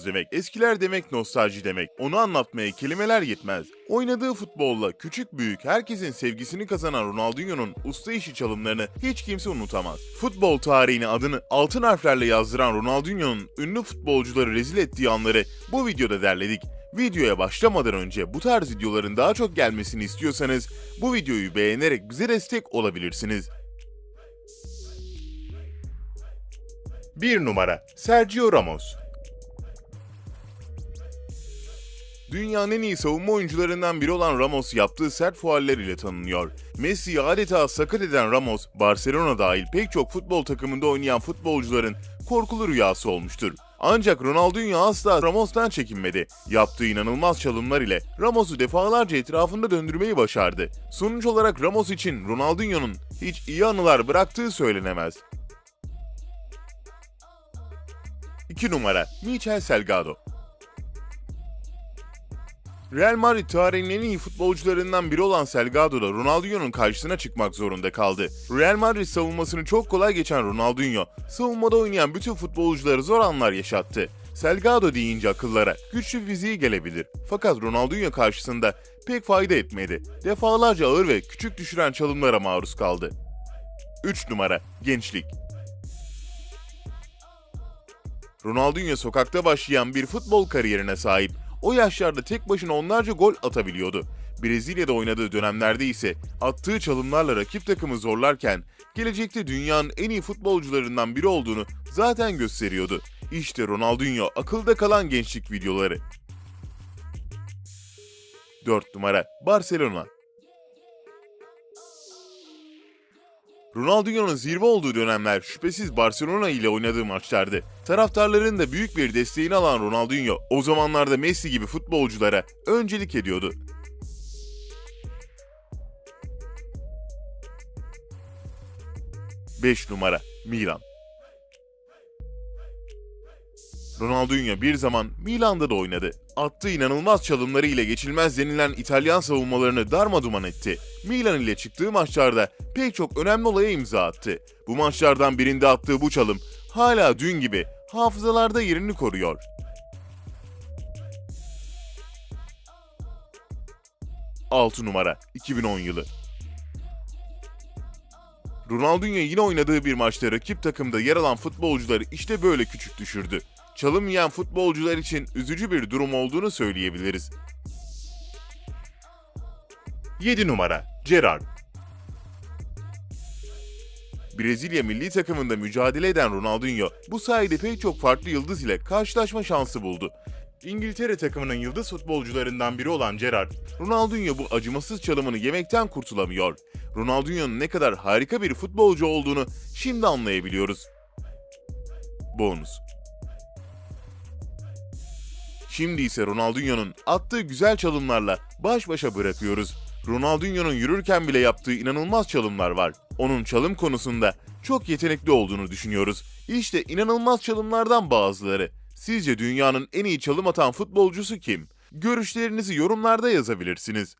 Çocukluğumuz demek. Eskiler demek nostalji demek. Onu anlatmaya kelimeler yetmez. Oynadığı futbolla küçük büyük herkesin sevgisini kazanan Ronaldinho'nun usta işi çalımlarını hiç kimse unutamaz. Futbol tarihine adını altın harflerle yazdıran Ronaldinho'nun ünlü futbolcuları rezil ettiği anları bu videoda derledik. Videoya başlamadan önce bu tarz videoların daha çok gelmesini istiyorsanız bu videoyu beğenerek bize destek olabilirsiniz. 1 numara Sergio Ramos Dünyanın en iyi savunma oyuncularından biri olan Ramos yaptığı sert fauller ile tanınıyor. Messi'yi adeta sakat eden Ramos, Barcelona dahil pek çok futbol takımında oynayan futbolcuların korkulu rüyası olmuştur. Ancak Ronaldinho asla Ramos'tan çekinmedi. Yaptığı inanılmaz çalımlar ile Ramos'u defalarca etrafında döndürmeyi başardı. Sonuç olarak Ramos için Ronaldinho'nun hiç iyi anılar bıraktığı söylenemez. 2 numara Michel Salgado Real Madrid tarihinin en iyi futbolcularından biri olan Salgado da Ronaldinho'nun karşısına çıkmak zorunda kaldı. Real Madrid savunmasını çok kolay geçen Ronaldinho, savunmada oynayan bütün futbolcuları zor anlar yaşattı. Salgado deyince akıllara güçlü fiziği gelebilir. Fakat Ronaldinho karşısında pek fayda etmedi. Defalarca ağır ve küçük düşüren çalımlara maruz kaldı. 3 numara Gençlik Ronaldinho sokakta başlayan bir futbol kariyerine sahip. O yaşlarda tek başına onlarca gol atabiliyordu. Brezilya'da oynadığı dönemlerde ise attığı çalımlarla rakip takımı zorlarken gelecekte dünyanın en iyi futbolcularından biri olduğunu zaten gösteriyordu. İşte Ronaldinho akılda kalan gençlik videoları. 4 numara Barcelona Ronaldinho'nun zirve olduğu dönemler şüphesiz Barcelona ile oynadığı maçlardı. Taraftarların da büyük bir desteğini alan Ronaldinho o zamanlarda Messi gibi futbolculara öncelik ediyordu. Beş numara Milan Ronaldinho bir zaman Milan'da da oynadı. Attığı inanılmaz çalımları ile geçilmez denilen İtalyan savunmalarını darmaduman etti. Milan ile çıktığı maçlarda pek çok önemli olaya imza attı. Bu maçlardan birinde attığı bu çalım hala dün gibi hafızalarda yerini koruyor. Altı numara 2010 yılı Ronaldinho yine oynadığı bir maçta rakip takımda yer alan futbolcuları işte böyle küçük düşürdü. Çalım futbolcular için üzücü bir durum olduğunu söyleyebiliriz. 7 numara Gerrard Brezilya milli takımında mücadele eden Ronaldinho bu sayede pek çok farklı yıldız ile karşılaşma şansı buldu. İngiltere takımının yıldız futbolcularından biri olan Gerrard, Ronaldinho bu acımasız çalımını yemekten kurtulamıyor. Ronaldinho'nun ne kadar harika bir futbolcu olduğunu şimdi anlayabiliyoruz. Bonus Şimdi ise Ronaldinho'nun attığı güzel çalımlarla baş başa bırakıyoruz. Ronaldinho'nun yürürken bile yaptığı inanılmaz çalımlar var. Onun çalım konusunda çok yetenekli olduğunu düşünüyoruz. İşte inanılmaz çalımlardan bazıları. Sizce dünyanın en iyi çalım atan futbolcusu kim? Görüşlerinizi yorumlarda yazabilirsiniz.